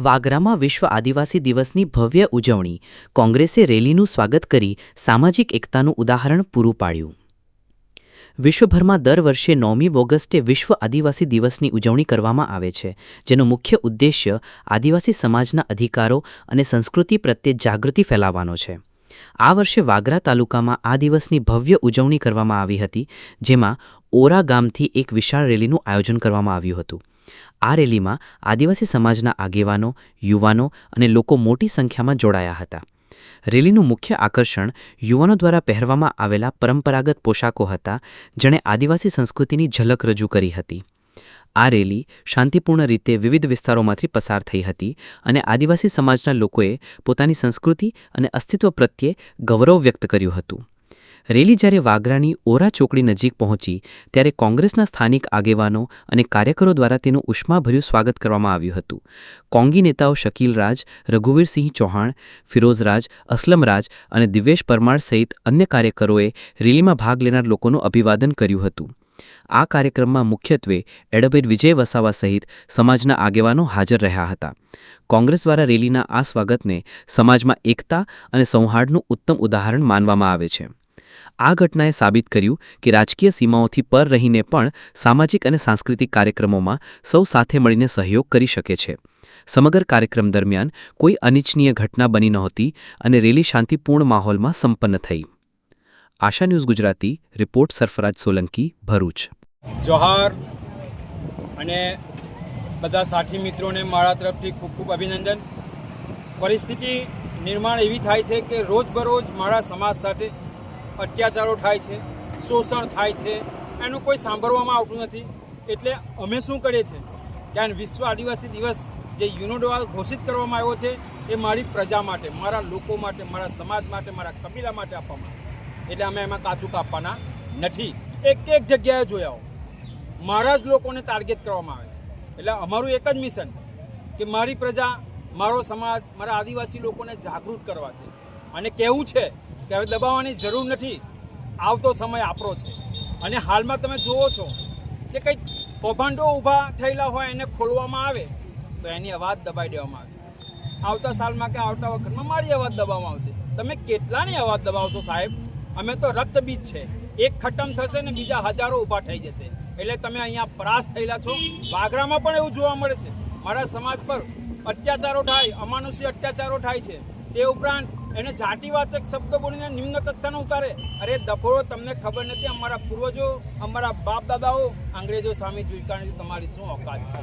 વાગરામાં વિશ્વ આદિવાસી દિવસની ભવ્ય ઉજવણી. કોંગ્રેસે રેલીનું સ્વાગત કરી સામાજિક એકતાનું ઉદાહરણ પૂરું પાડ્યું. વિશ્વભરમાં દર વર્ષે નવમી ઓગસ્ટે વિશ્વ આદિવાસી દિવસની ઉજવણી કરવામાં આવે છે, જેનો મુખ્ય ઉદ્દેશ્ય આદિવાસી સમાજના અધિકારો અને સંસ્કૃતિ પ્રત્યે જાગૃતિ ફેલાવવાનો છે. આ વર્ષે વાગરા તાલુકામાં આ દિવસની ભવ્ય ઉજવણી કરવામાં આવી હતી, જેમાં ઓરા ગામથી એક વિશાળ રેલીનું આયોજન કરવામાં આવ્યું હતું. આ રેલીમાં આદિવાસી સમાજના આગેવાનો, યુવાનો અને લોકો મોટી સંખ્યામાં જોડાયા હતા. રેલીનું મુખ્ય આકર્ષણ યુવાનો દ્વારા પહેરવામાં આવેલા પરંપરાગત પોશાકો હતા, જેણે આદિવાસી સંસ્કૃતિની ઝલક રજૂ કરી હતી. આ રેલી શાંતિપૂર્ણ રીતે વિવિધ વિસ્તારોમાંથી પસાર થઈ હતી અને આદિવાસી સમાજના લોકોએ પોતાની સંસ્કૃતિ અને અસ્તિત્વ પ્રત્યે ગૌરવ વ્યક્ત કર્યું હતું. રેલી જ્યારે વાગરાની ઓરા ચોકડી નજીક પહોંચી, ત્યારે કોંગ્રેસના સ્થાનિક આગેવાનો અને કાર્યકરો દ્વારા તેનું ઉષ્માભર્યું સ્વાગત કરવામાં આવ્યું હતું. કોંગી નેતાઓ શકીલ રાજ, રઘુવીરસિંહ ચૌહાણ ફિરોઝરાજ અસલમરાજ અને દિવેશ પરમાર સહિત અન્ય કાર્યકરોએ રેલીમાં ભાગ લેનાર લોકોનું અભિવાદન કર્યું હતું. આ કાર્યક્રમમાં મુખ્યત્વે એડવોકેટ વિજય વસાવા સહિત સમાજના આગેવાનો હાજર રહ્યા હતા. કોંગ્રેસ દ્વારા રેલીના આ સ્વાગતને સમાજમાં એકતા અને સૌહાર્દનું ઉત્તમ ઉદાહરણ માનવામાં આવે છે. આ ઘટનાએ સાબિત કર્યું કે રાજકીય સીમાઓથી પર રહીને પણ સામાજિક અને સાંસ્કૃતિક કાર્યક્રમોમાં સૌ સાથે મળીને સહયોગ કરી શકે છે. સમગ્ર કાર્યક્રમ દરમિયાન કોઈ અનિચ્છનીય ઘટના બની નહોતી અને રેલી શાંતિપૂર્ણ માહોલમાં સંપન્ન થઈ. Asha news Gujarati, report Sarfaraz Solanki, Bharuch. Johar અને બધા સાથી મિત્રોને મારા તરફથી ખૂબ ખૂબ અભિનંદન. પરિસ્થિતિ નિર્માણ એવી થાય છે કે રોજબરોજ મારા સમાજ સાથે અત્યાચારો થાય છે, શોષણ થાય છે, એનું કોઈ સાંભળવામાં આવતું નથી. એટલે અમે શું કરીએ છીએ? ત્યાં વિશ્વ આદિવાસી દિવસ જે યુનો ઘોષિત કરવામાં આવ્યો છે, એ મારી પ્રજા માટે, મારા લોકો માટે, મારા સમાજ માટે, મારા કબીલા માટે આપવામાં આવે એટલે અમે એમાં કાચું કાપવાના નથી. એક એક જગ્યાએ જોયા મારા જ લોકોને ટાર્ગેટ કરવામાં આવે છે. એટલે અમારું એક જ મિશન કે મારી પ્રજા, મારો સમાજ, મારા આદિવાસી લોકોને જાગૃત કરવા છે. અને કહેવું છે કે હવે દબાવવાની જરૂર નથી. આવતો સમય આપણો છે. અને હાલમાં તમે જુઓ છો કે કંઈક કૌભાંડો ઊભા થયેલા હોય એને ખોલવામાં આવે, તો એની અવાજ દબાઈ દેવામાં આવે. આવતા સાલમાં કે આવતા વખતમાં મારી અવાજ દબાવવામાં આવશે. તમે કેટલાની અવાજ દબાવશો સાહેબ? અમે તો રક્તબીજ છે. એક ખતમ થશે ને બીજા હજારો ઊભા થઈ જશે. એટલે તમે અહીંયા પરાસ્ત થયેલા છો. વાગરામાં પણ એવું જોવા મળે છે. મારા સમાજ પર અત્યાચારો થાય, અમાનુષી અત્યાચારો થાય છે. તે ઉપરાંત એને જાતિવાચક શબ્દો બોલીને નિમ્ન કક્ષાનો ઉતારે. અરે દફોડો, તમને ખબર નથી, અમારા પૂર્વજો, અમારા બાપ દાદાઓ અંગ્રેજો સામે ઝુકાણી તમારી શું ઓકાત છે?